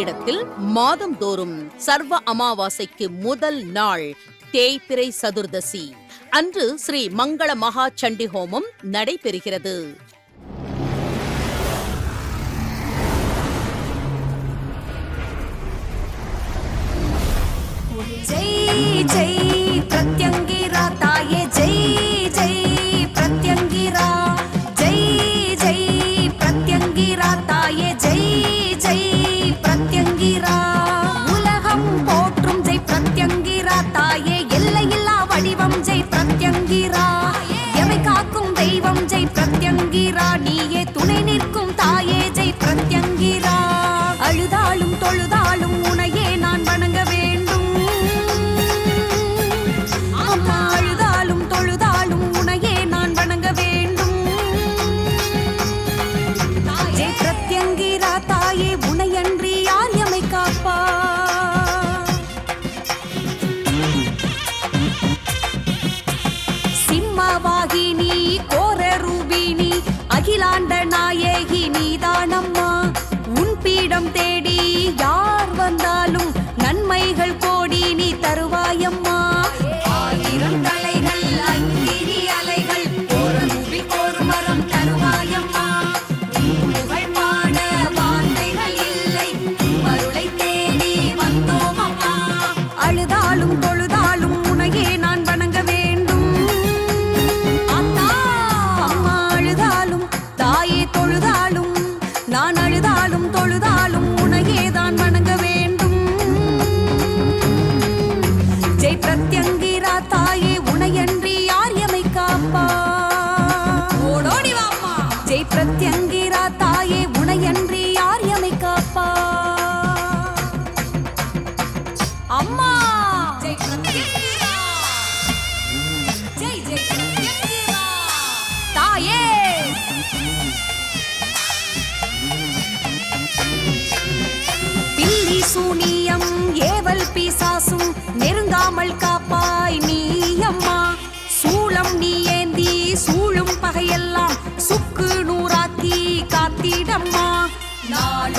பீடத்தில் மாதந்தோறும் சர்வ அமாவாசைக்கு முதல் நாள் தேய்பிரை சதுர்தசி. அன்று ஸ்ரீ மங்கள மகா சண்டி ஹோமம் நடைபெறுகிறது. ஜெய் ஜெய் பிரத்யங்கே அழுதாலும் தொழுதாலும் உனையே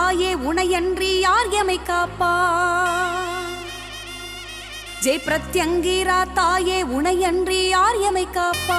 தாயே உனையன்றி யார் எமை காப்பா? ஜெய் பிரத்யங்கீரா தாயே உனையன்றி யார் எமை காப்பா?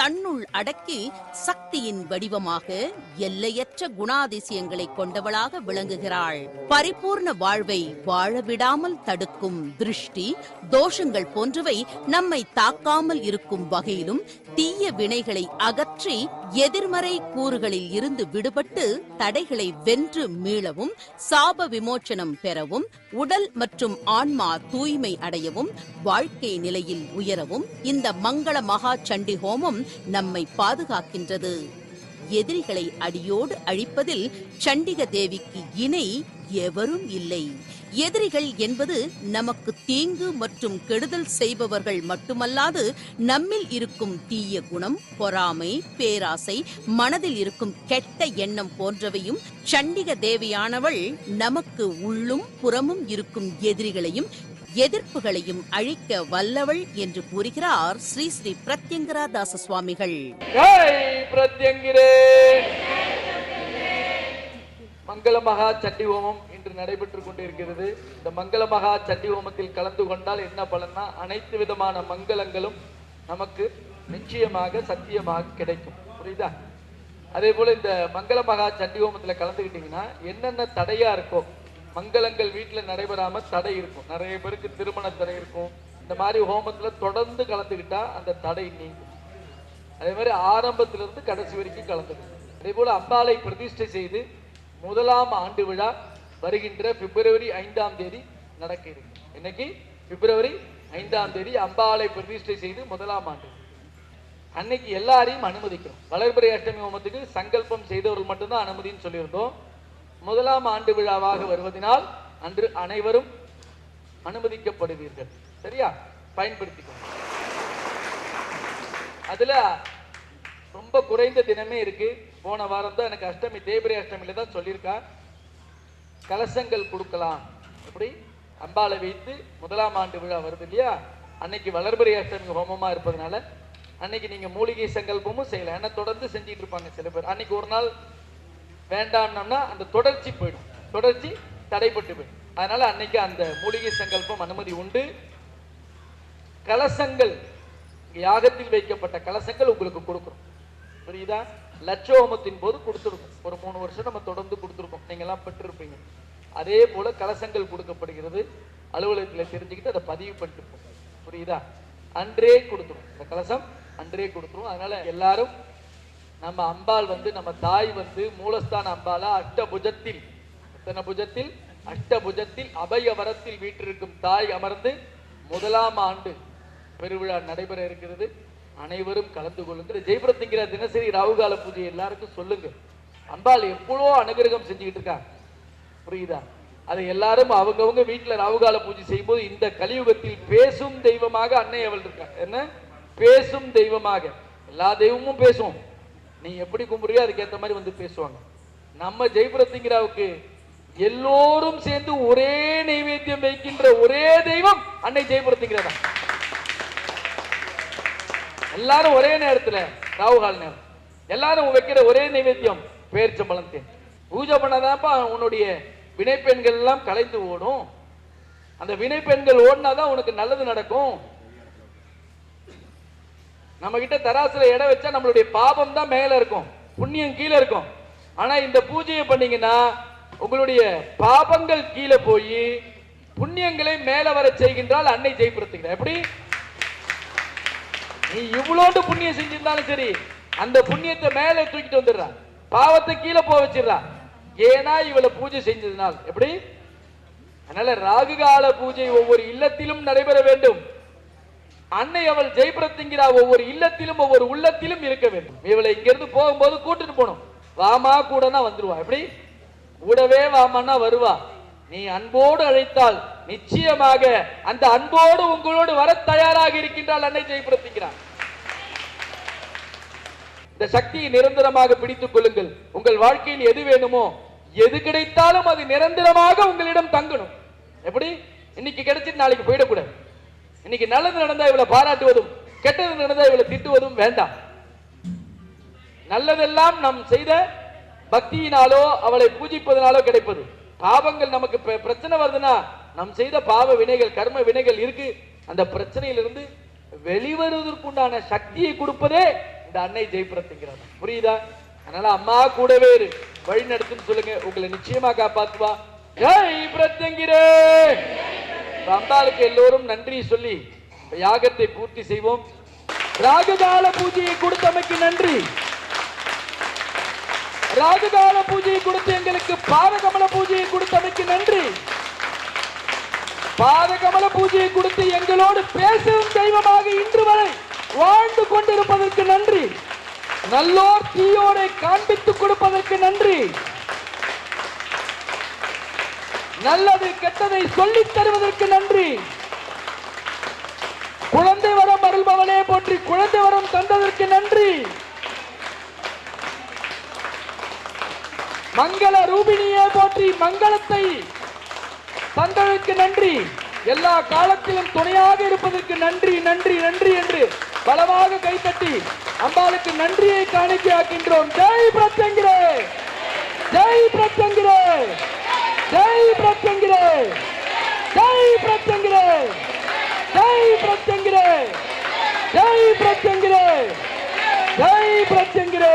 தன்னுள் அடக்கி சக்தியின் வடிவமாக எல்லையற்ற குணாதிசயங்களை கொண்டவளாக விளங்குகிறாள். பரிபூர்ண வாழ்வை வாழ விடாமல் தடுக்கும் திருஷ்டி தோஷங்கள் போன்றவை நம்மை தாக்காமல் இருக்கும் வகையிலும் தீய வினைகளை அகற்றி எதிர்மறை கூறுகளில் இருந்து விடுபட்டு தடைகளை வென்று மீளவும் சாப விமோச்சனம் பெறவும் உடல் மற்றும் ஆன்மா தூய்மை அடையவும் வாழ்க்கை நிலையில் உயரவும் இந்த மங்கள மகா சண்டி ஹோமம் நம்மை பாதுகாக்கின்றது. எதிரிகளை அடியோடு அழிப்பதில் சண்டிக தேவிக்கு இணை எவரும் இல்லை. எதிரிகள் என்பது நமக்கு தீங்கு மற்றும் கெடுதல் செய்பவர்கள் மட்டுமல்லாது நம்மில் இருக்கும் தீய குணம் பொறாமை பேராசை மனதில் இருக்கும் கெட்ட எண்ணம் போன்றவையும் சண்டிக தேவியானவள் நமக்கு உள்ளும் புறமும் இருக்கும் எதிரிகளையும் எதிர்ப்புகளையும் அழிக்க வல்லவள் என்று கூறுகிறார் ஸ்ரீ ஸ்ரீ பிரத்யங்கரா தாச சுவாமிகள் மங்கள மகா சண்டி ஹோமம் இன்று நடைபெற்றுக் கொண்டிருக்கிறது. இந்த மங்கள மகா சண்டி ஹோமத்தில் கலந்து கொண்டால் என்ன பலன்னா அனைத்து விதமான மங்களங்களும் நமக்கு நிச்சயமாக சத்தியமாக கிடைக்கும். புரியுதா? அதே போல இந்த மங்கள மகா சண்டி ஹோமத்தில் கலந்துக்கிட்டீங்கன்னா என்னென்ன தடையா இருக்கோ மங்களங்கள் வீட்டில் நடைபெறாம தடை இருக்கும். நிறைய பேருக்கு திருமண தடை இருக்கும். இந்த மாதிரி ஹோமத்துல தொடர்ந்து கலந்துக்கிட்டா அந்த தடை நீங்கும். அதே மாதிரி ஆரம்பத்திலிருந்து கடைசி வரைக்கும் கலந்துக்கணும். அதே போல அம்பாலை பிரதிஷ்டை செய்து முதலாம் ஆண்டு விழா வருகின்ற பிப்ரவரி ஐந்தாம் தேதி நடக்க இருக்கு. இன்னைக்கு பிப்ரவரி ஐந்தாம் தேதி அம்பாலை பிரதிஷ்டை செய்து முதலாம் ஆண்டு. அன்னைக்கு எல்லாரையும் அனுமதிக்கிறோம். வளர்பிறை அஷ்டமி ஹோமத்துக்கு சங்கல்பம் செய்தவர்கள் மட்டும்தான் அனுமதின்னு சொல்லியிருந்தோம். முதலாம் ஆண்டு விழாவாக வருவதனால் அன்று அனைவரும் அனுமதிக்கப்படுவீர்கள். சரியா? பயன்படுத்திக்கணும் அதுல ரொம்ப குறைந்த தினமே இருக்கு. போன வாரம் தான் எனக்கு அஷ்டமி தேய்பிரை அஷ்டமியில தான் சொல்லியிருக்கா. கலசங்கள் கொடுக்கலாம். எப்படி? அம்பாளை வைத்து முதலாம் ஆண்டு விழா வருது இல்லையா? அன்னைக்கு வளர்பிறை அஷ்டமி ஹோமமாக இருப்பதனால அன்னைக்கு நீங்கள் மூலிகை சங்கல்பமும் செய்யலாம். ஏன்னா தொடர்ந்து செஞ்சிட்டு இருப்பாங்க சில பேர். அன்னைக்கு ஒரு நாள் வேண்டாம்னோம்னா அந்த தொடர்ச்சி போயிடும். தொடர்ச்சி தடைப்பட்டு போயிடும். அதனால அன்னைக்கு அந்த மூலிகை சங்கல்பம் அனுமதி உண்டு. கலசங்கள் யாகத்தில் வைக்கப்பட்ட கலசங்கள் உங்களுக்கு கொடுக்குறோம் புரியுதா? லட்சோமத்தின் போது கொடுத்துருக்கோம். ஒரு மூணு வருஷம் நம்ம தொடர்ந்து கொடுத்துருக்கோம். நீங்கள்லாம் பெற்றிருப்பீங்க. அதே போல் கலசங்கள் கொடுக்கப்படுகிறது. அலுவலகத்தில் தெரிஞ்சுக்கிட்டு அதை பதிவு பண்ணிட்டு புரியுதா? அன்றே கொடுத்துரும். இந்த கலசம் அன்றே கொடுத்துரும். அதனால எல்லாரும் நம்ம அம்பாள் வந்து நம்ம தாய் வந்து மூலஸ்தான அம்பாலா அஷ்டபுஜத்தில் எத்தனை புஜத்தில் அஷ்டபுஜத்தில் அபய வரத்தில் வீற்றிருக்கும் தாய் அமர்ந்து முதலாம் ஆண்டு பெருவிழா நடைபெற இருக்கிறது. அனைவரும் கலந்து கொள்ளுங்கள். ஜெயபுரத்துங்கிற தினசரி ராகுகால பூஜை எல்லாருக்கும் சொல்லுங்க அம்பாள் எவ்வளோ அனுகிரகம் செஞ்சுக்கிட்டு இருக்காங்க புரியுதா? அதை எல்லாரும் அவங்கவுங்க வீட்டில் ராகுகால பூஜை செய்யும்போது இந்த கலியுகத்தில் பேசும் தெய்வமாக அன்னை அவள் இருக்கா. என்ன? பேசும் தெய்வமாக. எல்லா தெய்வமும் பேசும் நீ எப்படி கும்பிடுறியோ அதுக்கேற்ற மாதிரி வந்து பேசுவாங்க. நம்ம ஜெயபுரத்திங்கிறாவுக்கு எல்லோரும் சேர்ந்து ஒரே நைவேத்தியம் வைக்கின்ற ஒரே தெய்வம் அன்னை ஜெயபுரத்திங்கிற எல்லாரும் ஒரே நேரத்தில் ராகுகால் நேரம். எல்லாரும் வைக்கிற ஒரே நைவேத்தியம் பேரிச்சம்பழம் தேன். பூஜை பண்ணாதான்ப்பா உன்னுடைய வினைப்பெண்கள் எல்லாம் கலைந்து ஓடும். அந்த வினைப்பெண்கள் ஓடினாதான் உனக்கு நல்லது நடக்கும். நம்ம கிட்ட தராசுல இடம் வச்சா நம்மளுடைய பாபம் தான் மேல இருக்கும் புண்ணியம் கீழே இருக்கும். ஆனா இந்த பூஜையை பண்ணீங்கன்னா உங்களுடைய பாபங்கள் கீழே போய் புண்ணியங்களை மேல வர செய்கின்றால் அன்னை ஜெயப்படுத்துகிறார். எப்படி? நீ இவ்வளோண்டு புண்ணியம் செஞ்சிருந்தாலும் சரி அந்த புண்ணியத்தை மேலே தூக்கிட்டு வந்துடுறா பாவத்தை கீழே போக வச்சிடுறா ஏன்னா இவளை பூஜை செஞ்சதுனால். எப்படி? அதனால ராகுகால பூஜை ஒவ்வொரு இல்லத்திலும் நடைபெற வேண்டும். அன்னை அவள் ஜெயபிரத்திங்கிறா ஒவ்வொரு இல்லத்திலும் ஒவ்வொரு உள்ளத்திலும் இருக்க வேண்டும். இவளை இங்கிருந்து போகும்போது கூட்டிட்டு போகணும். வாமா கூடனா வந்துருவா. எப்படி? கூடவே வாமான்னா வருவா. நீ அன்போடு அழைத்தால் நிச்சயமாக அந்த அன்போடு உங்களோடு வர தயாராக இருக்கின்றால் அன்னை ஜெயப்படுத்திக்கிறான் இந்த சக்தியை நிரந்தரமாக பிடித்துக் கொள்ளுங்கள். உங்கள் வாழ்க்கையில் எது வேணுமோ எது கிடைத்தாலும் அது நிரந்தரமாக உங்களிடம் தங்கணும். எப்படி? இன்னைக்கு கிடைச்சிட்டு நாளைக்கு போயிடக்கூடாது. இன்னைக்கு நல்லது நடந்தா இவளை பாராட்டுவதும் கெட்டது நடந்தா இவளை திட்டுவதும் வேண்டாம். நல்லதெல்லாம் நம் செய்த பக்தியினாலோ அவளை பூஜிப்பதனாலோ கிடைப்பது. பாவங்கள் நமக்கு பிர- பிரச்சனை வருதுன்னா நம் செய்த பாவ வினைகள் கர்ம வினைகள் இருக்கு. அந்த பிரச்சனையிலிருந்து வெளிவருவதற்குண்டான சக்தியை கொடுப்பதே இந்த அன்னை ஜெயபிரத்துங்கிறார் புரியுதா? அதனால அம்மா கூடவே இரு. வழி நடத்துன்னு சொல்லுங்க. உங்களை நிச்சயமா காப்பாத்துவா. ஜெய் பிரத்யங்கிரே அம்பாளுக்கு எல்லோரும் நன்றி சொல்லி யாகத்தை பூர்த்தி செய்வோம். ராககால பூஜையை கொடுத்தமைக்கு நன்றி. ராஜகால பூஜையை கொடுத்து எங்களுக்கு பாதகமல பூஜையை கொடுத்தமைக்கு நன்றி. பாதகமல பூஜையை கொடுத்து எங்களோடு பேசும் தெய்வமாக இன்று வரை வாழ்ந்து கொண்டிருப்பதற்கு நன்றி. நல்லோர் தீயோரை காண்பித்துக் கொடுப்பதற்கு நன்றி. நல்லது கெட்டதை சொல்லித் தருவதற்கு நன்றி. குழந்தை வரம் அருள்பவனே போற்றி குழந்தை வரம் தந்ததற்கு நன்றி. மங்கள ரூபினியே போற்றி மங்களத்தை. தந்ததற்கு நன்றி. எல்லா காலத்திலும் துணையாக இருப்பதற்கு நன்றி நன்றி நன்றி என்று பலமாக கைத்தட்டி அம்பாளுக்கு நன்றியை காணிக்கையாக்கின்றோம். ஜெய் பிரத்யங்கிரே ஜெய் பிரத்யங்கிரே ஜெய் பிரத்யங்கிரே ஜெய் பிரத்யங்கிரே ஜெய் பிரத்யங்கிரே ஜெய் பிரத்யங்கிரே ஜெய் பிரத்யங்கிரே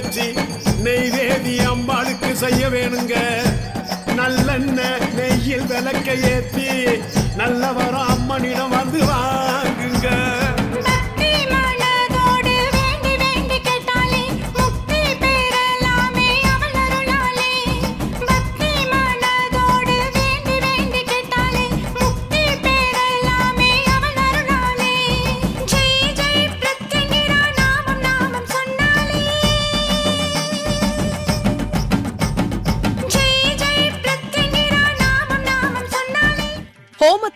வச்சு நெய்வேதி அம்பாளுக்கு செய்ய வேணுங்க. நல்லெண்ணெய் நெய்யில் விளக்க ஏற்றி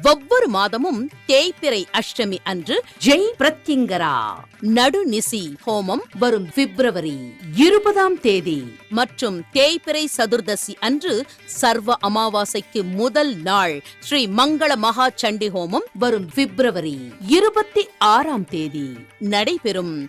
ஒவ்வொரு மாதமும் தேய்பிறை அஷ்டமி அன்று ஜெய் பிரத்யங்கரா. நடுநிசி ஹோமம் வரும் பிப்ரவரி இருபதாம் தேதி. மற்றும் தேய்பிறை சதுர்தசி அன்று சர்வ அமாவாசைக்கு முதல் நாள் ஸ்ரீ மங்கள மகா சண்டி ஹோமம் வரும் பிப்ரவரி இருபத்தி ஆறாம் தேதி. நடைபெறும்